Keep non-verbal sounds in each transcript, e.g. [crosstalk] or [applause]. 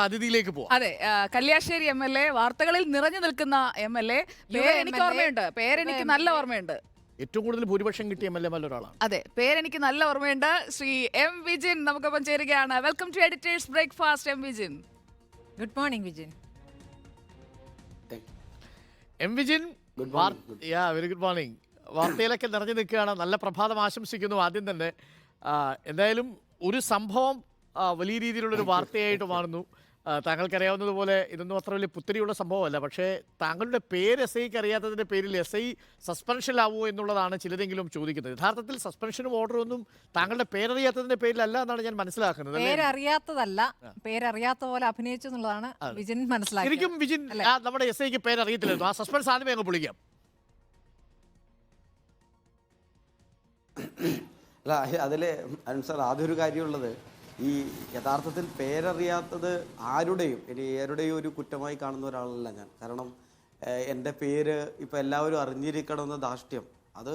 അതിഥിയിലേക്ക് പോവാം. അതെ ആ, കല്യാശ്ശേരി എം എൽ എ വാർത്തകളിൽ നിറഞ്ഞു നിൽക്കുന്ന എം എൽ എ. പേരെനിക്ക് ഓർമ്മയുണ്ട്. പേരെനിക്ക് നല്ല ഓർമ്മയുണ്ട്. ഏറ്റവും കൂടുതൽ ഭൂരിപക്ഷം കിട്ടിയ എം എൽ എമാരിൽ ഒരാളാണ്. അതെ പേരെനിക്ക് നല്ല ഓർമ്മയുണ്ട്. ശ്രീ എം വിജിൻ നമുക്കൊപ്പം ചേരുകയാണ്. Welcome to editors breakfast M Vijin. Good morning Vijin. M Vijin yeah very good morning വാർത്തയിലൊക്കെ നിറഞ്ഞു നിൽക്കുകയാണ്. നല്ല പ്രഭാതം ആശംസിക്കുന്നു ആദ്യം തന്നെ. ആ, എന്തായാലും ഒരു സംഭവം ആ, വലിയ രീതിയിലുള്ളൊരു വാർത്തയായിട്ട് മാറുന്നു. താങ്കൾക്കറിയാവുന്നതുപോലെ ഇതൊന്നും അത്ര വലിയ പുത്തിരിയുള്ള സംഭവമല്ല. പക്ഷേ താങ്കളുടെ പേര് എസ് ഐക്ക് അറിയാത്തതിന്റെ പേരിൽ എസ് ഐ സസ്പെൻഷനിലാവുമോ എന്നുള്ളതാണ് ചിലരെങ്കിലും ചോദിക്കുന്നത്. യഥാർത്ഥത്തിൽ സസ്പെൻഷനും ഓർഡറും ഒന്നും താങ്കളുടെ പേരറിയാത്തതിന്റെ പേരിലല്ല എന്നാണ് ഞാൻ മനസ്സിലാക്കുന്നത്? പേരറിയാത്തതല്ല. പേരറിയാത്ത പോലെ അഭിനയിച്ചു എന്നുള്ളതാണ് വിജിൻ മനസ്സിലാക്കി ശരിക്കും വിജിൻ ആ നമ്മുടെ എസ് ഐക്ക് പേരറിയത്തില്ലായിരുന്നു. ആ സസ്പെൻസ് ആദ്യമേ അങ്ങ് പൊളിക്കാം. അല്ല അതിൽ അനുസർ സാർ ആദ്യം ഒരു കാര്യമുള്ളത് ഈ യഥാർത്ഥത്തിൽ പേരറിയാത്തത് ആരുടെയും ഇനി ആരുടെയും ഒരു കുറ്റമായി കാണുന്ന ഒരാളല്ല ഞാൻ. കാരണം എന്റെ പേര് ഇപ്പം എല്ലാവരും അറിഞ്ഞിരിക്കണം എന്ന ധാർഷ്ട്യം അത്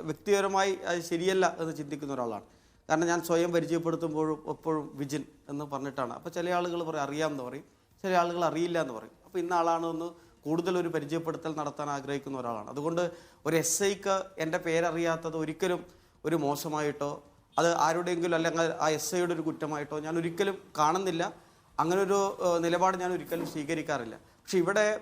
വ്യക്തിപരമായി അത് ശരിയല്ല എന്ന് ചിന്തിക്കുന്ന ഒരാളാണ്. കാരണം ഞാൻ സ്വയം പരിചയപ്പെടുത്തുമ്പോഴും എപ്പോഴും വിജിൻ എന്ന് പറഞ്ഞിട്ടാണ്. അപ്പോൾ ചില ആളുകൾ പറയും അറിയാമെന്ന് പറയും. ചില ആളുകൾ അറിയില്ല എന്ന് പറയും. അപ്പോൾ ഇന്ന ആളാണെന്ന് കൂടുതൽ ഒരു പരിചയപ്പെടുത്തൽ നടത്താൻ ആഗ്രഹിക്കുന്ന ഒരാളാണ്. അതുകൊണ്ട് ഒരു എസ് ഐക്ക് എന്റെ പേരറിയാത്തത് ഒരിക്കലും ഒരു മോശമായിട്ടോ അത് ആരുടെയെങ്കിലും അല്ലെങ്കിൽ ആ എസ് ഐയുടെ ഒരു കുറ്റമായിട്ടോ ഞാൻ ഒരിക്കലും കാണുന്നില്ല. അങ്ങനെ ഒരു നിലപാട് ഞാൻ ഒരിക്കലും സ്വീകരിക്കാറില്ല. പക്ഷെ ഇവിടെ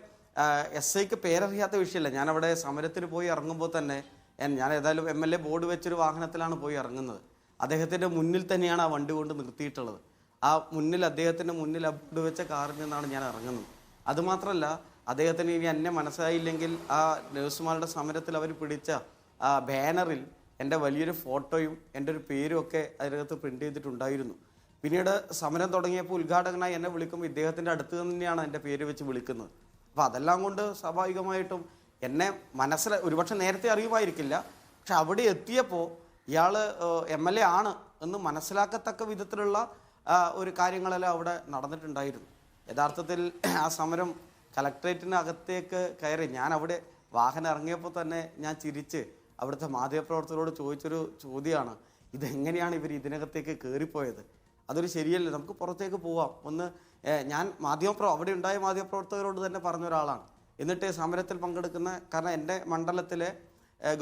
എസ് ഐക്ക് പേരറിയാത്ത വിഷയമല്ല. ഞാൻ അവിടെ സമരത്തിന് പോയി ഇറങ്ങുമ്പോൾ തന്നെ ഞാൻ- ഏതായാലും എം എൽ എ ബോർഡ് വെച്ചൊരു വാഹനത്തിലാണ് പോയി ഇറങ്ങുന്നത്. അദ്ദേഹത്തിന്റെ മുന്നിൽ തന്നെയാണ് ആ വണ്ടി കൊണ്ട് നിർത്തിയിട്ടുള്ളത്. ആ മുന്നിൽ അദ്ദേഹത്തിന്റെ മുന്നിൽ ബോർഡ് വെച്ച കാറിൽ നിന്നാണ് ഞാൻ ഇറങ്ങുന്നത്. അതുമാത്രമല്ല അദ്ദേഹത്തിന് ഇനി എന്നെ മനസ്സിലായില്ലെങ്കിൽ ആ നഴ്സുമാരുടെ സമരത്തിൽ അവർ പിടിച്ച ആ ബാനറിൽ എന്റെ വലിയൊരു ഫോട്ടോയും എന്റെ ഒരു പേരും ഒക്കെ അതിനകത്ത് പ്രിന്റ് ചെയ്തിട്ടുണ്ടായിരുന്നു. പിന്നീട് സമരം തുടങ്ങിയപ്പോൾ ഉദ്ഘാടകനായി എന്നെ വിളിക്കുമ്പോൾ ഇദ്ദേഹത്തിന്റെ അടുത്ത് തന്നെയാണ് എന്റെ പേര് വെച്ച് വിളിക്കുന്നത്. അപ്പോൾ അതെല്ലാം കൊണ്ട് സ്വാഭാവികമായിട്ടും എന്നെ മനസ്സിൽ ഒരുപക്ഷെ നേരത്തെ അറിയുമായിരിക്കില്ല. പക്ഷെ അവിടെ എത്തിയപ്പോൾ ഇയാൾ എം എൽ എ ആണ് എന്ന് മനസ്സിലാക്കത്തക്ക വിധത്തിലുള്ള ഒരു കാര്യങ്ങളെല്ലാം അവിടെ നടന്നിട്ടുണ്ടായിരുന്നു. യഥാർത്ഥത്തിൽ ആ സമരം കലക്ട്രേറ്റിനകത്തേക്ക് കയറി ഞാൻ അവിടെ വാഹനം ഇറങ്ങിയപ്പോൾ തന്നെ ഞാൻ ചിരിച്ച് അവിടുത്തെ മാധ്യമപ്രവർത്തകരോട് ചോദിച്ചൊരു ചോദ്യമാണ് ഇതെങ്ങനെയാണ് ഇവർ ഇതിനകത്തേക്ക് കയറിപ്പോയത് അതൊരു ശരിയല്ല നമുക്ക് പുറത്തേക്ക് പോവാം. ഒന്ന് ഞാൻ മാധ്യമപ്ര അവിടെ ഉണ്ടായ മാധ്യമപ്രവർത്തകരോട് തന്നെ പറഞ്ഞ ഒരാളാണ്. എന്നിട്ട് സമരത്തിൽ പങ്കെടുക്കുന്ന കാരണം എന്റെ മണ്ഡലത്തിലെ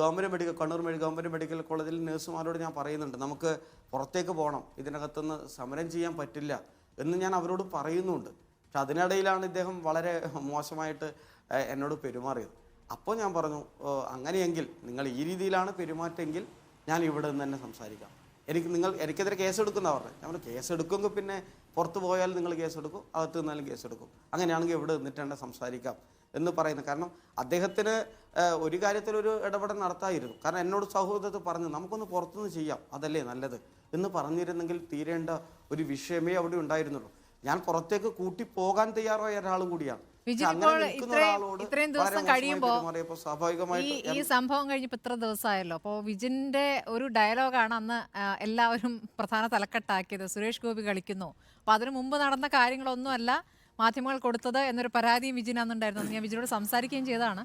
ഗവൺമെന്റ് മെഡിക്കൽ കണ്ണൂർ മെഡി ഗവൺമെന്റ് മെഡിക്കൽ കോളേജിൽ നഴ്സുമാരോട് ഞാൻ പറയുന്നുണ്ട് നമുക്ക് പുറത്തേക്ക് പോകണം ഇതിനകത്തുനിന്ന് സമരം ചെയ്യാൻ പറ്റില്ല എന്ന് ഞാൻ അവരോട് പറയുന്നുണ്ട്. പക്ഷെ അതിനിടയിലാണ് ഇദ്ദേഹം വളരെ മോശമായിട്ട് എന്നോട് പെരുമാറിയത്. അപ്പോൾ ഞാൻ പറഞ്ഞു അങ്ങനെയെങ്കിൽ നിങ്ങൾ ഈ രീതിയിലാണ് പെരുമാറ്റമെങ്കിൽ ഞാൻ ഇവിടെ നിന്ന് തന്നെ സംസാരിക്കാം. എനിക്ക് നിങ്ങൾ എനിക്കെതിരെ കേസ് എടുക്കുന്ന പറഞ്ഞത് ഞാൻ പറഞ്ഞു കേസ് എടുക്കുമെങ്കിൽ പിന്നെ പുറത്ത് പോയാൽ നിങ്ങൾ കേസ് എടുക്കും അകത്ത് നിന്നാലും കേസ് എടുക്കും അങ്ങനെയാണെങ്കിൽ ഇവിടെ നിന്നിട്ട് തന്നെ സംസാരിക്കാം. എന്ന് പറയുന്നത് കാരണം അദ്ദേഹത്തിന് ഒരു കാര്യത്തിലൊരു ഇടപെടൽ നടത്തായിരുന്നു. കാരണം എന്നോട് സൗഹൃദത്തിൽ പറഞ്ഞു നമുക്കൊന്ന് പുറത്തുനിന്ന് ചെയ്യാം അതല്ലേ നല്ലത്? എന്ന് പറഞ്ഞിരുന്നെങ്കിൽ തീരേണ്ട ഒരു വിഷയമേ അവിടെ ഉണ്ടായിരുന്നുള്ളൂ. ഞാൻ പുറത്തേക്ക് കൂട്ടി പോകാൻ തയ്യാറായ ഒരാളും കൂടിയാണ്. ഇത്രയും- ദിവസം കഴിയുമ്പോ ഈ സംഭവം കഴിഞ്ഞപ്പോ ഇത്ര ദിവസമായല്ലോ. അപ്പോ വിജിന്റെ ഒരു ഡയലോഗാണ് അന്ന് എല്ലാവരും പ്രധാന തലക്കെട്ടാക്കിയത്. സുരേഷ് ഗോപി കളിക്കുന്നു. അപ്പൊ അതിനു മുമ്പ് നടന്ന കാര്യങ്ങളൊന്നുമല്ല മാധ്യമങ്ങൾ കൊടുത്തത് എന്നൊരു പരാതിയും വിജിൻ അന്നുണ്ടായിരുന്നു. ഞാൻ വിജിനോട് സംസാരിക്കുകയും ചെയ്തതാണ്.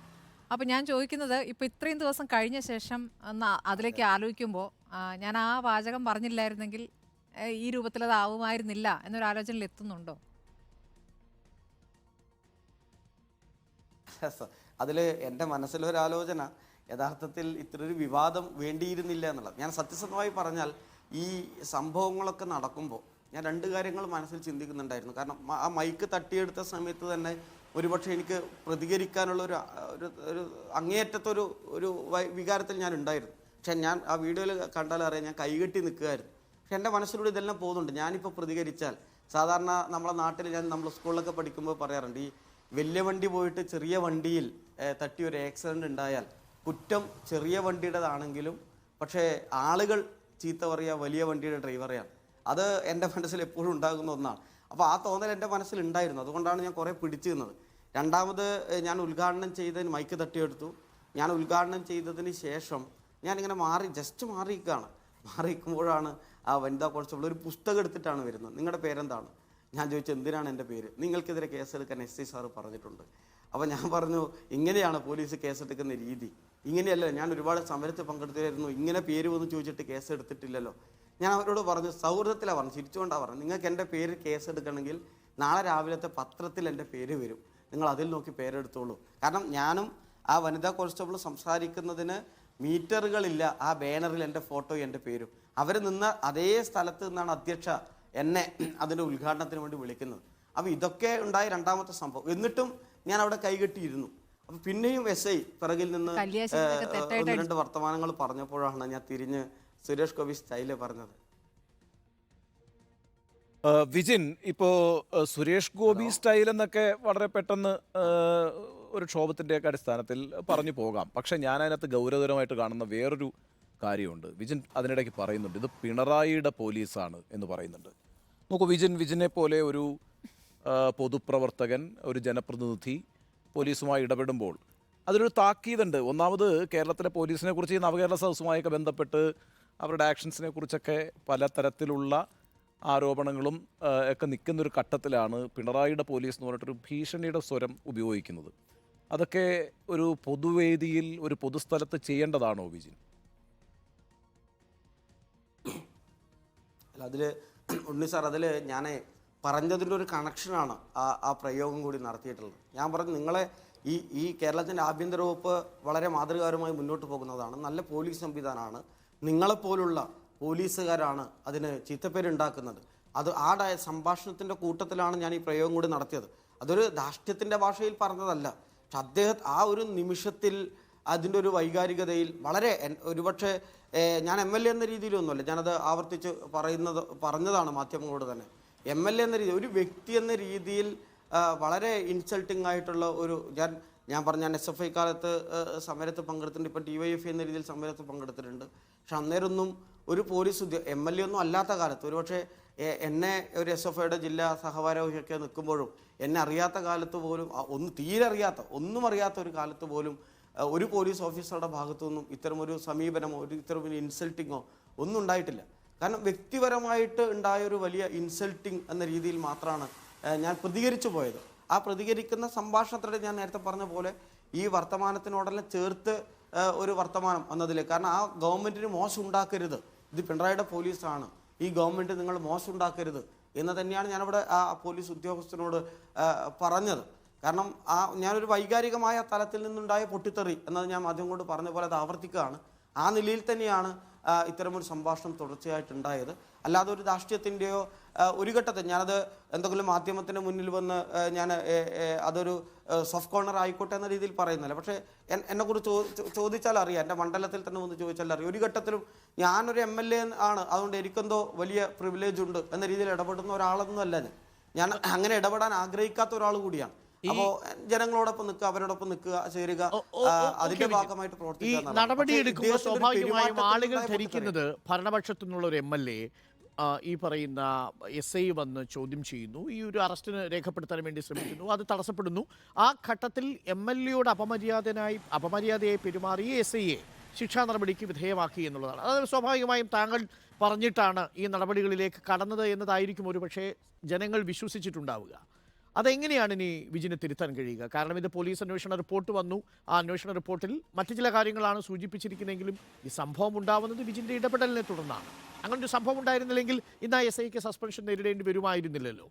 അപ്പൊ ഞാൻ ചോദിക്കുന്നത് ഇപ്പൊ ഇത്രയും ദിവസം കഴിഞ്ഞ ശേഷം ഒന്ന് അതിലേക്ക് ആലോചിക്കുമ്പോൾ ഞാൻ ആ വാചകം പറഞ്ഞില്ലായിരുന്നെങ്കിൽ ഈ രൂപത്തിൽ അത് ആവുമായിരുന്നില്ല എന്നൊരു ആലോചനയിൽ എത്തുന്നുണ്ടോ? അതിൽ എന്റെ മനസ്സിലൊരാലോചന യഥാർത്ഥത്തിൽ ഇത്രയൊരു വിവാദം വേണ്ടിയിരുന്നില്ല എന്നുള്ളത്. ഞാൻ സത്യസന്ധമായി പറഞ്ഞാൽ ഈ സംഭവങ്ങളൊക്കെ നടക്കുമ്പോൾ ഞാൻ രണ്ട് കാര്യങ്ങൾ മനസ്സിൽ ചിന്തിക്കുന്നുണ്ടായിരുന്നു. കാരണം ആ മൈക്ക് തട്ടിയെടുത്ത സമയത്ത് തന്നെ ഒരുപക്ഷെ എനിക്ക് പ്രതികരിക്കാനുള്ള ഒരു ഒരു അങ്ങേയറ്റത്തൊരു ഒരു വികാരത്തിൽ ഞാൻ ഉണ്ടായിരുന്നു. പക്ഷെ ഞാൻ ആ വീഡിയോയിൽ കണ്ടാൽ അറിയാം ഞാൻ കൈകെട്ടി നിൽക്കുമായിരുന്നു പക്ഷെ എന്റെ മനസ്സിലൂടെ ഇതെല്ലാം പോകുന്നുണ്ട്. ഞാനിപ്പോൾ പ്രതികരിച്ചാൽ സാധാരണ നമ്മളെ നാട്ടിൽ ഞാൻ നമ്മൾ സ്കൂളിലൊക്കെ പഠിക്കുമ്പോൾ പറയാറുണ്ട് ഈ വലിയ വണ്ടി പോയിട്ട് ചെറിയ വണ്ടിയിൽ തട്ടി ഒരു ആക്സിഡന്റ് ഉണ്ടായാൽ കുറ്റം ചെറിയ വണ്ടിയുടേതാണെങ്കിലും പക്ഷേ ആളുകൾ ചീത്ത പറയുക വലിയ വണ്ടിയുടെ ഡ്രൈവറെയാണ് അത് എന്റെ മനസ്സിൽ എപ്പോഴും ഉണ്ടാകുന്ന ഒന്നാണ്. അപ്പോൾ ആ തോന്നൽ എന്റെ മനസ്സിൽ ഉണ്ടായിരുന്നു. അതുകൊണ്ടാണ് ഞാൻ കുറേ പിടിച്ചു നിന്നത്. രണ്ടാമത് ഞാൻ ഉദ്ഘാടനം ചെയ്തതിന് മൈക്ക് തട്ടിയെടുത്തു. ഞാൻ ഉദ്ഘാടനം ചെയ്തതിന് ശേഷം ഞാനിങ്ങനെ മാറി ജസ്റ്റ് മാറിയിരിക്കുകയാണ്. മാറിയിരിക്കുമ്പോഴാണ് ആ വനിതാ കോൺസ്റ്റബിൾ ഒരു പുസ്തകം എടുത്തിട്ടാണ് വരുന്നത്. നിങ്ങളുടെ പേരെന്താണ്? ഞാൻ ചോദിച്ചു എന്തിനാണ് എന്റെ പേര്? നിങ്ങൾക്കെതിരെ കേസെടുക്കാൻ എസ് ഐ സാറ് പറഞ്ഞിട്ടുണ്ട്. അപ്പോൾ ഞാൻ പറഞ്ഞു ഇങ്ങനെയാണ് പോലീസ് കേസെടുക്കുന്ന രീതി. ഇങ്ങനെയല്ല ഞാൻ ഒരുപാട് സമരത്തിൽ പങ്കെടുത്തിരുന്നു ഇങ്ങനെ പേര് വന്ന് ചോദിച്ചിട്ട് കേസ് എടുത്തിട്ടില്ലല്ലോ ഞാൻ അവരോട് പറഞ്ഞു സൗഹൃദത്തിലാണ് പറഞ്ഞു ചിരിച്ചുകൊണ്ടാണ് പറഞ്ഞു നിങ്ങൾക്ക് എന്റെ പേര് കേസ് എടുക്കണമെങ്കിൽ നാളെ രാവിലത്തെ പത്രത്തിൽ എന്റെ പേര് വരും. നിങ്ങൾ അതിൽ നോക്കി പേരെടുത്തോളൂ. കാരണം ഞാനും ആ വനിതാ കോൺസ്റ്റബിൾ സംസാരിക്കുന്നതിന് മീറ്ററുകളില്ല ആ ബാനറിൽ എന്റെ ഫോട്ടോ എന്റെ പേരും. അവർ നിന്ന അതേ സ്ഥലത്ത് നിന്നാണ് അധ്യക്ഷ എന്നെ അതിന്റെ ഉദ്ഘാടനത്തിന് വേണ്ടി വിളിക്കുന്നത്. അപ്പോൾ ഇതൊക്കെ ഉണ്ടായ രണ്ടാമത്തെ സംഭവം. എന്നിട്ടും ഞാൻ അവിടെ കൈകെട്ടിയിരുന്നു. അപ്പം പിന്നെയും എസ് ഐ പിറകിൽ നിന്ന് ഒന്ന് രണ്ട് വർത്തമാനങ്ങൾ പറഞ്ഞപ്പോഴാണ് ഞാൻ തിരിഞ്ഞ് സുരേഷ് ഗോപി സ്റ്റൈൽ പറഞ്ഞത്. വിജിൻ ഇപ്പോ സുരേഷ് ഗോപി സ്റ്റൈൽ എന്നൊക്കെ വളരെ പെട്ടെന്ന് ഒരു ഒരു ക്ഷോഭത്തിന്റെയൊക്കെ അടിസ്ഥാനത്തിൽ പറഞ്ഞു പോകാം. പക്ഷേ ഞാൻ അതിനകത്ത് ഗൗരവതരമായിട്ട് കാണുന്ന വേറൊരു കാര്യമുണ്ട്. വിജിൻ അതിനിടയ്ക്ക് പറയുന്നുണ്ട് ഇത് പിണറായിയുടെ പോലീസാണ് എന്ന് പറയുന്നുണ്ട്. നോക്കൂ വിജിൻ വിജിനെ പോലെ ഒരു പൊതുപ്രവർത്തകൻ ഒരു ജനപ്രതിനിധി പോലീസുമായി ഇടപെടുമ്പോൾ അതിലൊരു താക്കീതുണ്ട്. ഒന്നാമത് കേരളത്തിലെ പോലീസിനെ കുറിച്ച് ഈ നവകേരള സദസ്സുമായൊക്കെ ബന്ധപ്പെട്ട് അവരുടെ ആക്ഷൻസിനെ കുറിച്ചൊക്കെ പലതരത്തിലുള്ള ആരോപണങ്ങളും ഒക്കെ നിൽക്കുന്നൊരു ഘട്ടത്തിലാണ് പിണറായിയുടെ പോലീസ് എന്ന് പറഞ്ഞിട്ടൊരു ഭീഷണിയുടെ സ്വരം ഉപയോഗിക്കുന്നത്. അതൊക്കെ ഒരു പൊതുവേദിയിൽ ഒരു പൊതുസ്ഥലത്ത് ചെയ്യേണ്ടതാണോ വിജിൻ? അതിൽ ഉണ്ണി സാർ അതിൽ ഞാൻ പറഞ്ഞതിന്റെ ഒരു കണക്ഷനാണ് ആ ആ പ്രയോഗം കൂടി നടത്തിയിട്ടുള്ളത്. ഞാൻ പറഞ്ഞു നിങ്ങളെ ഈ ഈ കേരളത്തിന്റെ ആഭ്യന്തര വകുപ്പ് വളരെ മാതൃകാപരമായി മുന്നോട്ട് പോകുന്നതാണ് നല്ല പോലീസ് സംവിധാനമാണ് നിങ്ങളെപ്പോലുള്ള പോലീസുകാരാണ് അതിന് ചീത്തപ്പേരുണ്ടാക്കുന്നത്. അത് ആ ഡയ സംഭാഷണത്തിന്റെ കൂട്ടത്തിലാണ് ഞാൻ ഈ പ്രയോഗം കൂടി നടത്തിയത്. അതൊരു ധാർഷ്ട്യത്തിന്റെ ഭാഷയിൽ പറഞ്ഞതല്ല. പക്ഷെ അദ്ദേഹം ആ ഒരു നിമിഷത്തിൽ അതിന്റെ ഒരു വൈകാരികതയിൽ വളരെ ഒരുപക്ഷെ ഞാൻ എം എൽ എ എന്ന രീതിയിലൊന്നുമല്ല ഞാനത് ആവർത്തിച്ച് പറയുന്നത് പറഞ്ഞതാണ് മാധ്യമങ്ങളോട് തന്നെ. എം എൽ എ എന്ന രീതി ഒരു വ്യക്തി എന്ന രീതിയിൽ വളരെ ഇൻസൾട്ടിംഗ് ആയിട്ടുള്ള ഒരു ഞാൻ ഞാൻ പറഞ്ഞ എസ് എഫ് ഐ കാലത്ത് സമരത്ത് പങ്കെടുത്തിട്ടുണ്ട് ഇപ്പം ഡി വൈ എഫ് എന്ന രീതിയിൽ സമരത്ത് പങ്കെടുത്തിട്ടുണ്ട്. പക്ഷെ അന്നേരമൊന്നും ഒരു പോലീസ് ഉദ്യോഗ എം എൽ എ ഒന്നും അല്ലാത്ത കാലത്ത് ഒരുപക്ഷെ എന്നെ ഒരു എസ് എഫ് ഐയുടെ ജില്ലാ സഹഭാരവാഹിയൊക്കെ നിൽക്കുമ്പോഴും എന്നെ അറിയാത്ത കാലത്ത് പോലും ഒന്ന് തീരെ അറിയാത്ത ഒന്നും അറിയാത്ത ഒരു കാലത്ത് പോലും ഒരു പോലീസ് ഓഫീസറുടെ ഭാഗത്തു നിന്നും ഇത്തരമൊരു സമീപനമോ ഒരു ഇത്തരമൊരു ഇൻസൾട്ടിങ്ങോ ഒന്നും ഉണ്ടായിട്ടില്ല. കാരണം വ്യക്തിപരമായിട്ട് ഉണ്ടായ ഒരു വലിയ ഇൻസൾട്ടിങ് എന്ന രീതിയിൽ മാത്രമാണ് ഞാൻ പ്രതികരിച്ചു പോയത്. ആ പ്രതികരിക്കുന്ന സംഭാഷണത്തിലൂടെ ഞാൻ നേരത്തെ പറഞ്ഞ പോലെ ഈ വർത്തമാനത്തിനോടെല്ലാം ചേർത്ത് ഒരു വർത്തമാനം വന്നതിൽ കാരണം ആ ഗവൺമെന്റിന് മോശം ഉണ്ടാക്കരുത് ഇത് പിണറായിയുടെ പോലീസാണ്. ഈ ഗവൺമെന്റ് നിങ്ങൾ മോശം ഉണ്ടാക്കരുത് എന്ന് തന്നെയാണ് ഞാനിവിടെ ആ പോലീസ് ഉദ്യോഗസ്ഥനോട് പറഞ്ഞത്. കാരണം ആ ഞാനൊരു വൈകാരികമായ തലത്തിൽ നിന്നുണ്ടായ പൊട്ടിത്തെറി എന്നത് ഞാൻ ആദ്യം കൊണ്ട് പറഞ്ഞ പോലെ അത് ആവർത്തിക്കുകയാണ്. ആ നിലയിൽ തന്നെയാണ് ഇത്തരമൊരു സംഭാഷണം തുടർച്ചയായിട്ടുണ്ടായത്. അല്ലാതെ ഒരു രാഷ്ട്രീയത്തിന്റെയോ ഒരു ഘട്ടത്തിൽ ഞാനത് എന്തെങ്കിലും മാധ്യമത്തിന് മുന്നിൽ വന്ന് ഞാൻ അതൊരു സോഫ്റ്റ് കോർണർ ആയിക്കോട്ടെ എന്ന രീതിയിൽ പറയുന്നില്ല. പക്ഷേ എന്നെക്കുറിച്ച് ചോദിച്ചാൽ അറിയാം. എന്റെ മണ്ഡലത്തിൽ തന്നെ വന്ന് ചോദിച്ചാൽ അറിയാം. ഒരു ഘട്ടത്തിലും ഞാനൊരു എം എൽ എ ആണ്. അതുകൊണ്ട് എനിക്കെന്തോ വലിയ പ്രിവിലേജ് ഉണ്ട് എന്ന രീതിയിൽ ഇടപെടുന്ന ഒരാളൊന്നും അല്ല ഞാൻ. ഞാൻ അങ്ങനെ ഇടപെടാൻ ആഗ്രഹിക്കാത്ത ഒരാൾ കൂടിയാണ്. അപ്പോ ജനങ്ങളോടൊപ്പം നിൽക്കുക അവരോടൊപ്പം നിൽക്കുക ചേരുക അതിന്റെ ഭാഗമായിട്ട് പ്രവർത്തിക്കുക. നടപടി എടുക്കുമ്പോൾ സ്വാഭാവികമായും ആളുകൾ ധരിക്കുന്നത് ഭരണപക്ഷത്തു നിന്നുള്ള ഒരു എം എൽ എ ഈ പറയുന്ന എസ് ഐ വന്ന് ചോദ്യം ചെയ്യുന്നു. ഈ ഒരു അറസ്റ്റിന് രേഖപ്പെടുത്താൻ വേണ്ടി ശ്രമിക്കുന്നു. അത് തടസ്സപ്പെടുന്നു. ആ ഘട്ടത്തിൽ എം എൽ എയോട് അപമര്യാദനായി അപമര്യാദയായി പെരുമാറിയ എസ് ഐയെ ശിക്ഷാ നടപടിക്ക് വിധേയമാക്കി എന്നുള്ളതാണ്. അത് സ്വാഭാവികമായും താങ്കൾ പറഞ്ഞിട്ടാണ് ഈ നടപടികളിലേക്ക് കടന്നത് എന്നതായിരിക്കും ഒരു പക്ഷേ ജനങ്ങൾ വിശ്വസിച്ചിട്ടുണ്ടാവുക. അതെങ്ങനെയാണ് ഇനി വിജിനെ തിരുത്താൻ കഴിയുക? കാരണം ഇത് പോലീസ് അന്വേഷണ റിപ്പോർട്ട് വന്നു. ആ അന്വേഷണ റിപ്പോർട്ടിൽ മറ്റു ചില കാര്യങ്ങളാണ് സൂചിപ്പിച്ചിരിക്കുന്നതെങ്കിലും ഈ സംഭവം ഉണ്ടാവുന്നത് വിജിന്റെ ഇടപെടലിനെ തുടർന്നാണ്. അങ്ങനൊരു സംഭവം ഉണ്ടായിരുന്നില്ലെങ്കിൽ ഇന്ന് ആ എസ് ഐക്ക് സസ്പെൻഷൻ നേരിടേണ്ടി വരുമായിരുന്നില്ലല്ലോ.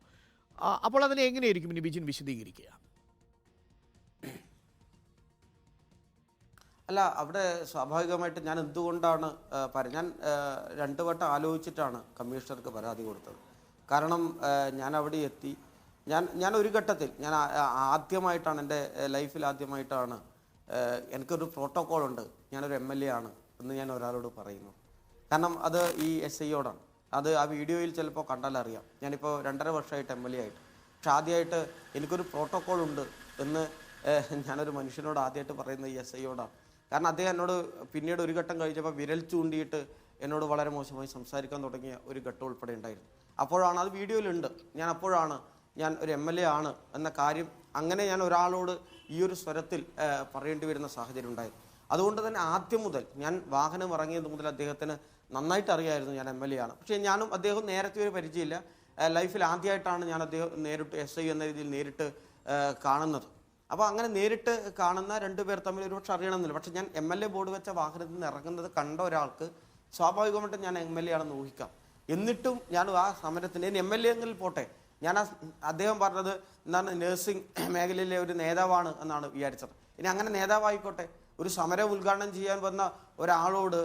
അപ്പോൾ അതിനെ എങ്ങനെയായിരിക്കും ഇനി വിജിൻ വിശദീകരിക്കുക? അല്ല അവിടെ സ്വാഭാവികമായിട്ട് ഞാൻ എന്തുകൊണ്ടാണ് ഞാൻ രണ്ടു വട്ടം ആലോചിച്ചിട്ടാണ് കമ്മീഷണർക്ക് പരാതി കൊടുത്തത്. കാരണം ഞാൻ അവിടെ എത്തി. ഞാൻ ഞാൻ ഒരു ഘട്ടത്തിൽ ഞാൻ ആദ്യമായിട്ടാണ് എന്റെ ലൈഫിൽ ആദ്യമായിട്ടാണ് എനിക്കൊരു പ്രോട്ടോക്കോൾ ഉണ്ട് ഞാനൊരു എം എൽ എ ആണ് എന്ന് ഞാൻ ഒരാളോട് പറയുന്നു. കാരണം അത് ഈ എസ് ഐയോടാണ്. അത് ആ വീഡിയോയിൽ ചിലപ്പോൾ കണ്ടാൽ അറിയാം. ഞാനിപ്പോൾ രണ്ടര വർഷമായിട്ട് എം എൽ എ ആയിട്ട്. പക്ഷെ ആദ്യമായിട്ട് എനിക്കൊരു പ്രോട്ടോക്കോൾ ഉണ്ട് എന്ന് ഞാനൊരു മനുഷ്യനോട് ആദ്യമായിട്ട് പറയുന്നത് ഈ എസ് ഐയോടാണ്. കാരണം അദ്ദേഹം എന്നോട് പിന്നീട് ഒരു ഘട്ടം കഴിച്ചപ്പോൾ വിരൽ ചൂണ്ടിയിട്ട് എന്നോട് വളരെ മോശമായി സംസാരിക്കാൻ തുടങ്ങിയ ഒരു ഘട്ടം ഉൾപ്പെടെ ഉണ്ടായിരുന്നു. അപ്പോഴാണ് അത് വീഡിയോയിലുണ്ട് ഞാൻ അപ്പോഴാണ് ഞാൻ ഒരു എം എൽ എ ആണ് എന്ന കാര്യം അങ്ങനെ ഞാൻ ഒരാളോട് ഈ ഒരു സ്വരത്തിൽ പറയേണ്ടി വരുന്ന സാഹചര്യം ഉണ്ടായി. അതുകൊണ്ട് തന്നെ ആദ്യം മുതൽ ഞാൻ വാഹനം ഇറങ്ങിയത് മുതൽ അദ്ദേഹത്തിന് നന്നായിട്ട് അറിയായിരുന്നു ഞാൻ എം എൽ എ ആണ്. പക്ഷേ ഞാനും അദ്ദേഹം നേരത്തെ ഒരു പരിചയമില്ല. ലൈഫിൽ ആദ്യമായിട്ടാണ് ഞാൻ അദ്ദേഹം നേരിട്ട് എസ് ഐ എന്ന രീതിയിൽ നേരിട്ട് കാണുന്നത്. അപ്പോൾ അങ്ങനെ നേരിട്ട് കാണുന്ന രണ്ടുപേർ തമ്മിൽ ഒരുപക്ഷെ അറിയണമെന്നില്ല. പക്ഷേ ഞാൻ എം എൽ എ ബോർഡ് വെച്ച വാഹനത്തിൽ നിന്ന് ഇറങ്ങുന്നത് കണ്ട ഒരാൾക്ക് സ്വാഭാവികമായിട്ടും ഞാൻ എം എൽ എ ആണെന്ന് ഊഹിക്കാം. എന്നിട്ടും ഞാൻ ആ സമരത്തിന് എം എൽ എ എങ്കിൽ പോട്ടെ ഞാൻ അദ്ദേഹം പറഞ്ഞത് എന്താണ് നഴ്സിംഗ് [clears throat] മേഖലയിലെ ഒരു നേതാവാണ് എന്നാണ് വിചാരിച്ചത്. ഇനി അങ്ങനെ നേതാവായിക്കോട്ടെ. ഒരു സമരം ഉദ്ഘാടനം ചെയ്യാൻ വന്ന ഒരാളോട്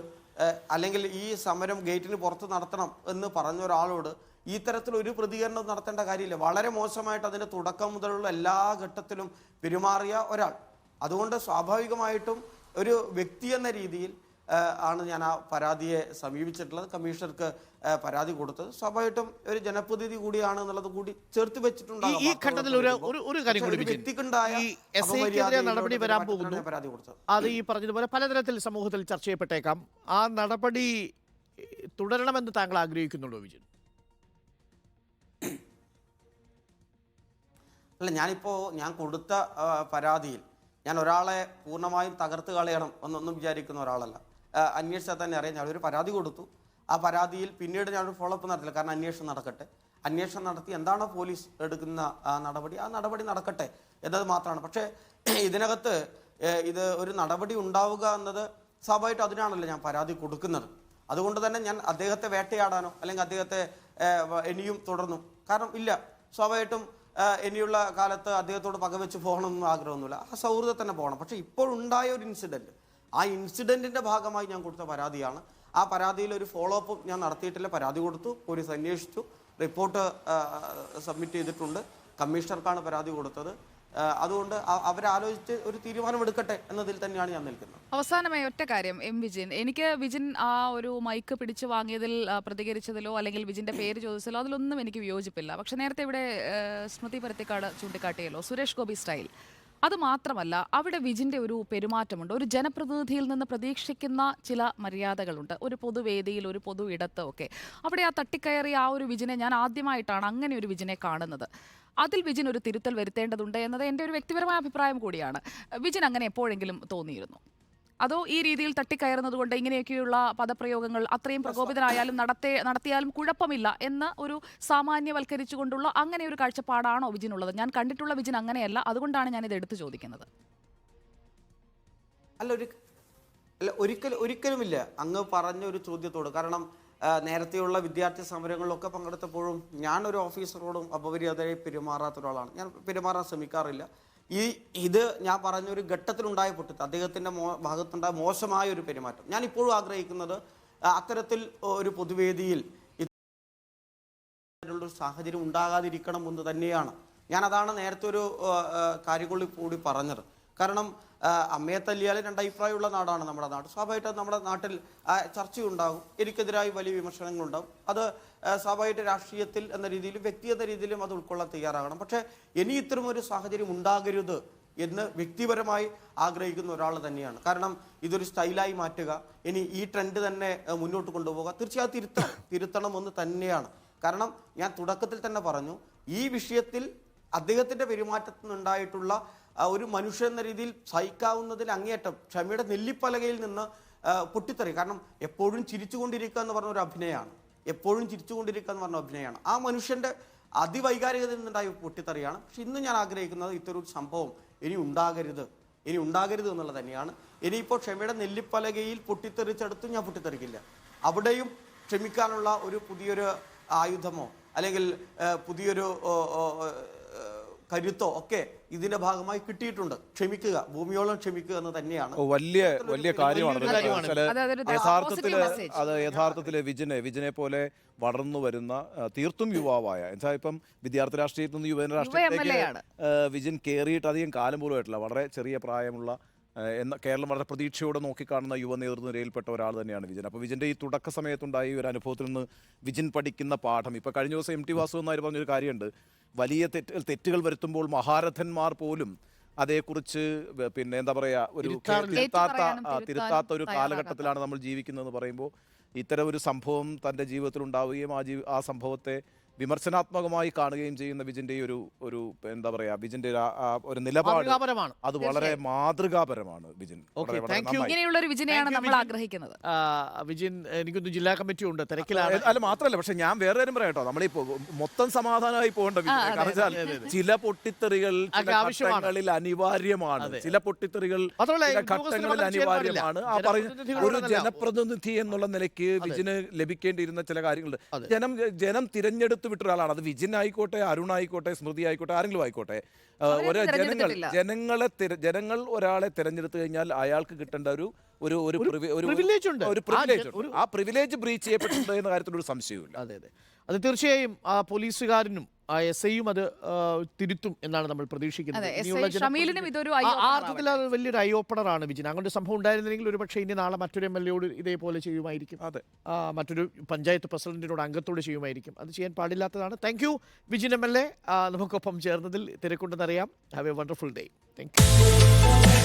അല്ലെങ്കിൽ ഈ സമരം ഗേറ്റിന് പുറത്ത് നടത്തണം എന്ന് പറഞ്ഞ ഒരാളോട് ഈ തരത്തിൽ ഒരു പ്രതികരണം നടത്തേണ്ട കാര്യമില്ല. വളരെ മോശമായിട്ട് അതിന്റെ തുടക്കം മുതലുള്ള എല്ലാ ഘട്ടത്തിലും പെരുമാറിയ ഒരാൾ. അതുകൊണ്ട് സ്വാഭാവികമായിട്ടും ഒരു വ്യക്തി എന്ന രീതിയിൽ ആണ് ഞാൻ ആ പരാതിയെ സമീപിച്ചിട്ടുള്ളത്. കമ്മീഷണർക്ക് പരാതി കൊടുത്തത്. സ്വാഭാവികമായിട്ടും ഒരു ജനപ്രതിനിധി കൂടിയാണ് എന്നുള്ളത് കൂടി ചേർത്ത് വെച്ചിട്ടുണ്ട് ഈ ഘട്ടത്തിൽ ഒരു ഒരു കാര്യം കൂടി. വ്യക്തിക്കുണ്ടായ നടപടി വരാൻ പോകുന്നു. പരാതി കൊടുത്തത്. അത് ഈ പറഞ്ഞതുപോലെ പലതരത്തിൽ സമൂഹത്തിൽ ചർച്ച ചെയ്യപ്പെട്ടേക്കാം. ആ നടപടി തുടരണമെന്ന് താങ്കൾ ആഗ്രഹിക്കുന്നുണ്ടോ വിജയൻ? അല്ല ഞാനിപ്പോൾ ഞാൻ കൊടുത്ത പരാതിയിൽ ഞാൻ ഒരാളെ പൂർണമായും തകർത്ത് കളയണം എന്നൊന്നും വിചാരിക്കുന്ന ഒരാളല്ല. അന്വേഷിച്ചാൽ തന്നെ അറിയാം. ഞാനൊരു പരാതി കൊടുത്തു. ആ പരാതിയിൽ പിന്നീട് ഞാനൊരു ഫോളോ അപ്പ് നടത്തില്ല. കാരണം അന്വേഷണം നടക്കട്ടെ. അന്വേഷണം നടത്തി എന്താണോ പോലീസ് എടുക്കുന്ന നടപടി. ആ നടപടി നടക്കട്ടെ. എന്നത് മാത്രമാണ്. പക്ഷേ ഇതിനകത്ത് ഇത് ഒരു നടപടി ഉണ്ടാവുക എന്നത് സ്വാഭാവികമായിട്ടും അതിനാണല്ലോ ഞാൻ പരാതി കൊടുക്കുന്നത്. അതുകൊണ്ട് തന്നെ ഞാൻ അദ്ദേഹത്തെ വേട്ടയാടാനോ അല്ലെങ്കിൽ അദ്ദേഹത്തെ ഇനിയും തുടർന്നു. കാരണം ഇല്ല. സ്വാഭാവികമായിട്ടും ഇനിയുള്ള കാലത്ത് അദ്ദേഹത്തോട് പകവെച്ച് പോകണമെന്നും ആഗ്രഹമൊന്നുമില്ല. ആ സൗഹൃദം തന്നെ പോകണം. പക്ഷേ ഇപ്പോൾ ഉണ്ടായ ഒരു ഇൻസിഡന്റ് ആ ഇൻസിഡന്റിന്റെ ഭാഗമായി ഞാൻ കൊടുത്ത പരാതിയാണ്. ആ പരാതിയിൽ ഒരു ഫോളോ അപ്പ് ഞാൻ നടത്തിയിട്ടില്ല. പരാതി കൊടുത്തു പോലീസ് അന്വേഷിച്ചു. റിപ്പോർട്ട് സബ്മിറ്റ് ചെയ്തിട്ടുണ്ട്. കമ്മീഷണർക്കാണ് പരാതി കൊടുത്തത്. അതുകൊണ്ട് അവരാലോചിച്ച് ഒരു തീരുമാനമെടുക്കട്ടെ എന്നതിൽ തന്നെയാണ് ഞാൻ നിൽക്കുന്നത്. അവസാനമായി ഒറ്റ കാര്യം എം വിജിൻ. എനിക്ക് വിജിൻ ആ ഒരു മൈക്ക് പിടിച്ചു വാങ്ങിയതിൽ പ്രതികരിച്ചതിലോ അല്ലെങ്കിൽ വിജിന്റെ പേര് ചോദിച്ചതിലോ അതിലൊന്നും എനിക്ക് വിയോജിപ്പില്ല. പക്ഷെ നേരത്തെ ഇവിടെ സ്മൃതി പരത്തിക്കാട് ചൂണ്ടിക്കാട്ടിയല്ലോ സുരേഷ് ഗോപി സ്റ്റൈൽ അത് മാത്രമല്ല അവിടെ വിജിന്റെ ഒരു പെരുമാറ്റമുണ്ട്. ഒരു ജനപ്രതിനിധിയിൽ നിന്ന് പ്രതീക്ഷിക്കുന്ന ചില മര്യാദകളുണ്ട്. ഒരു പൊതുവേദിയിൽ ഒരു പൊതു ഇടത്ത് ഒക്കെ. അവിടെ ആ തട്ടിക്കയറിയ ആ ഒരു വിജിനെ ഞാൻ ആദ്യമായിട്ടാണ് അങ്ങനെ ഒരു വിജിനെ കാണുന്നത്. അതിൽ വിജിൻ ഒരു തിരുത്തൽ വരുത്തേണ്ടതുണ്ട് എന്നത് എന്റെ ഒരു വ്യക്തിപരമായ അഭിപ്രായം കൂടിയാണ്. വിജിൻ അങ്ങനെ എപ്പോഴെങ്കിലും തോന്നിയിരുന്നു? അതോ ഈ രീതിയിൽ തട്ടിക്കയറുന്നത് കൊണ്ട് ഇങ്ങനെയൊക്കെയുള്ള പദപ്രയോഗങ്ങൾ അത്രയും പ്രകോപിതനായാലും നടത്തേ നടത്തിയാലും കുഴപ്പമില്ല എന്ന ഒരു സാമാന്യവൽക്കരിച്ചുകൊണ്ടുള്ള അങ്ങനെ ഒരു കാഴ്ചപ്പാടാണോ വിജിനുള്ളത്? ഞാൻ കണ്ടിട്ടുള്ള വിജിൻ അങ്ങനെയല്ല. അതുകൊണ്ടാണ് ഞാനിത് ഇത് എടുത്തു ചോദിക്കുന്നത്. അല്ല ഒരു അല്ല ഒരിക്കലും ഒരിക്കലുമില്ല. അങ്ങ് പറഞ്ഞ ഒരു ചോദ്യത്തോട്. കാരണം നേരത്തെയുള്ള വിദ്യാർത്ഥി സമരങ്ങളിലൊക്കെ പങ്കെടുത്തപ്പോഴും ഞാൻ ഒരു ഓഫീസറോടും അപമര്യാദയായി പെരുമാറാത്ത ഒരാളാണ്. ഞാൻ പെരുമാറാൻ ശ്രമിക്കാറില്ല. ഈ ഇത് ഞാൻ പറഞ്ഞൊരു ഘട്ടത്തിലുണ്ടായ പൊട്ടിത്ത് അദ്ദേഹത്തിന്റെ മോ ഭാഗത്തുണ്ടായ മോശമായ ഒരു പെരുമാറ്റം. ഞാൻ ഇപ്പോഴും ആഗ്രഹിക്കുന്നത് അത്തരത്തിൽ ഒരു പൊതുവേദിയിൽ ഒരു സാഹചര്യം ഉണ്ടാകാതിരിക്കണം എന്ന് തന്നെയാണ്. ഞാൻ അതാണ് നേരത്തെ ഒരു കാര്യങ്ങളിൽ കൂടി പറഞ്ഞത്. കാരണം അമ്മയെ തല്ലിയാൽ രണ്ടഭിപ്രായമുള്ള നാടാണ് നമ്മുടെ നാട്. സ്വാഭാവികമായിട്ടും നമ്മുടെ നാട്ടിൽ ചർച്ചയുണ്ടാകും. എനിക്കെതിരായി വലിയ വിമർശനങ്ങളുണ്ടാകും. അത് സ്വാഭാവികമായിട്ട് രാഷ്ട്രീയത്തിൽ എന്ന രീതിയിലും വ്യക്തി എന്ന രീതിയിലും അത് ഉൾക്കൊള്ളാൻ തയ്യാറാകണം. പക്ഷേ ഇനി ഇത്തരം ഒരു സാഹചര്യം ഉണ്ടാകരുത് എന്ന് വ്യക്തിപരമായി ആഗ്രഹിക്കുന്ന ഒരാൾ തന്നെയാണ്. കാരണം ഇതൊരു സ്റ്റൈലായി മാറ്റുക ഇനി ഈ ട്രെൻഡ് തന്നെ മുന്നോട്ട് കൊണ്ടുപോകുക തീർച്ചയായും തിരുത്തണം. തിരുത്തണമെന്ന് തന്നെയാണ്. കാരണം ഞാൻ തുടക്കത്തിൽ തന്നെ പറഞ്ഞു ഈ വിഷയത്തിൽ അദ്ദേഹത്തിന്റെ പെരുമാറ്റത്തിൽ നിന്നുണ്ടായിട്ടുള്ള ഒരു മനുഷ്യൻ എന്ന രീതിയിൽ സഹിക്കാവുന്നതിൽ അങ്ങേയറ്റം ക്ഷമയുടെ നെല്ലിപ്പലകയിൽ നിന്ന് ആ, പൊട്ടിത്തെറി. കാരണം എപ്പോഴും ചിരിച്ചുകൊണ്ടിരിക്കുക എന്ന് പറഞ്ഞ ഒരു അഭിനയമാണ്. എപ്പോഴും ചിരിച്ചുകൊണ്ടിരിക്കുക എന്ന് പറഞ്ഞ അഭിനയമാണ്. ആ മനുഷ്യന്റെ അതിവൈകാരികതയിൽ നിന്നുണ്ടായ പൊട്ടിത്തെറിയാണ്. പക്ഷെ ഇന്ന് ഞാൻ ആഗ്രഹിക്കുന്നത് ഇത്തരം സംഭവം ഇനി ഉണ്ടാകരുത്. ഇനി ഉണ്ടാകരുത് എന്നുള്ളത് തന്നെയാണ്. ഇനിയിപ്പോൾ ക്ഷമയുടെ നെല്ലിപ്പലകയിൽ പൊട്ടിത്തെറിച്ചെടുത്തും ഞാൻ പൊട്ടിത്തെറിക്കില്ല. അവിടെയും ക്ഷമിക്കാനുള്ള ഒരു പുതിയൊരു ആയുധമോ അല്ലെങ്കിൽ പുതിയൊരു കരുത്തോ ഒക്കെ ഇതിന്റെ ഭാഗമായി കിട്ടിയിട്ടുണ്ട്. ക്ഷമിക്കുക ഭൂമിയോളം ക്ഷമിക്കുക എന്ന് തന്നെയാണ്. വലിയ വലിയ കാര്യമാണ്. യഥാർത്ഥത്തിൽ അത് യഥാർത്ഥത്തിൽ യഥാർത്ഥത്തിൽ positive അത് യഥാർത്ഥത്തിൽ വിജിനെ വിജിനെ പോലെ വളർന്നു വരുന്ന തീർത്തും യുവാവായ. എന്താ ഇപ്പം വിദ്യാർത്ഥി രാഷ്ട്രീയത്തിൽ നിന്ന് യുവജന രാഷ്ട്രീയത്തിലേക്ക് ആണ്. വിജിൻ കയറിയിട്ട് അധികം കാലം പോലും ആയിട്ടില്ല. വളരെ ചെറിയ പ്രായമുള്ള എന്ന കേരളം വളരെ പ്രതീക്ഷയോടെ നോക്കിക്കാണുന്ന യുവ നേതൃനിരയിൽപ്പെട്ട ഒരാൾ തന്നെയാണ് വിജൻ. അപ്പോൾ വിജന്റെ ഈ തുടക്ക സമയത്തുണ്ടായ ഈ ഒരു അനുഭവത്തിൽ നിന്ന് വിജിൻ പഠിക്കുന്ന പാഠം. ഇപ്പോൾ കഴിഞ്ഞ ദിവസം എം ടി വാസു എന്നായി പറഞ്ഞൊരു കാര്യമുണ്ട്. വലിയ തെറ്റുകൾ തെറ്റുകൾ വരുത്തുമ്പോൾ മഹാരഥന്മാർ പോലും അതേക്കുറിച്ച് പിന്നെ എന്താ പറയുക ഒരു. തിരുത്താത്ത തിരുത്താത്ത ഒരു കാലഘട്ടത്തിലാണ് നമ്മൾ ജീവിക്കുന്നതെന്ന് പറയുമ്പോൾ ഇത്തരം ഒരു സംഭവം തന്റെ ജീവിതത്തിൽ ഉണ്ടാവുകയും ആ ജീവി ആ സംഭവത്തെ വിമർശനാത്മകമായി കാണുകയും ചെയ്യുന്ന വിജിന്റെ ഒരു ഒരു എന്താ പറയാ വിജിന്റെ ഒരു നിലപാട് അത് വളരെ മാതൃകാപരമാണ് വിജിൻ. ഇങ്ങനെയുള്ള ഒരു വിജിനെയാണ് നമ്മൾ ആഗ്രഹിക്കുന്നത്. വിജിൻ എനിക്കൊന്ന് ജില്ലാ കമ്മിറ്റി ഉണ്ട് തിരക്കിലാണ്. അല്ല മാത്രല്ല പക്ഷെ ഞാൻ വേറെ കാര്യം പറയാം കേട്ടോ. നമ്മളിപ്പോ മൊത്തം സമാധാനമായി പോകേണ്ട വിജയ്. കാരണം. ചില പൊട്ടിത്തെറികൾ ആവശ്യങ്ങളിൽ ഘട്ടങ്ങളിൽ അനിവാര്യമാണ്. ചില പൊട്ടിത്തെറികൾ മാത്രമല്ല, ഘട്ടങ്ങളിൽ അനിവാര്യമാണ്. ആ പറയുന്ന ഒരു. ജനപ്രതിനിധി എന്നുള്ള നിലയ്ക്ക് വിജിന് ലഭിക്കേണ്ടിയിരുന്ന ചില കാര്യങ്ങളുണ്ട്. ജനം ജനം തിരഞ്ഞെടുത്ത് കൊടുത്തു വിട്ട ഒരാളാണ്. അത് വിജിൻ ആയിക്കോട്ടെ അരുൺ ആയിക്കോട്ടെ സ്മൃതി ആയിക്കോട്ടെ ആരെങ്കിലും ആയിക്കോട്ടെ. ഒരു ജനങ്ങൾ ജനങ്ങളെ ജനങ്ങൾ ഒരാളെ തിരഞ്ഞെടുത്തു കഴിഞ്ഞാൽ അയാൾക്ക് കിട്ടേണ്ട ഒരു ഒരു ഒരു പ്രിവിലേജ് ഉണ്ട്. ഒരു പ്രിവിലേജ് ആ പ്രിവിലേജ് ബ്രീച്ച് ചെയ്യപ്പെട്ടിട്ടുണ്ട് എന്ന കാര്യത്തിൽ ഒരു സംശയവുമില്ല. അതെ അതെ. അത് തീർച്ചയായും ആ പോലീസുകാരനും ആ എസ് ഐയും അത് തിരുത്തും എന്നാണ് നമ്മൾ പ്രതീക്ഷിക്കുന്നത്. അതെ, എസ് ഷമീലിനും ഇതൊരു ആ- eye അർത്ഥത്തിൽ അത് വലിയൊരു ഐ ഓപ്പണർ ആണ് വിജിൻ. അങ്ങനെ ഒരു സംഭവം ഉണ്ടായിരുന്നെങ്കിൽ ഒരു പക്ഷേ ഇനി നാളെ മറ്റൊരു എം എൽ എയോട് ഇതേപോലെ ചെയ്യുമായിരിക്കും. അതെ. മറ്റൊരു പഞ്ചായത്ത് പ്രസിഡന്റിനോട് അംഗത്തോട് ചെയ്യുമായിരിക്കും. അത് ചെയ്യാൻ പാടില്ലാത്തതാണ്. Thank you Vijin M L A. നമുക്കൊപ്പം ചേർന്നതിൽ തിരക്കുണ്ടെന്നറിയാം. Have a wonderful day thank you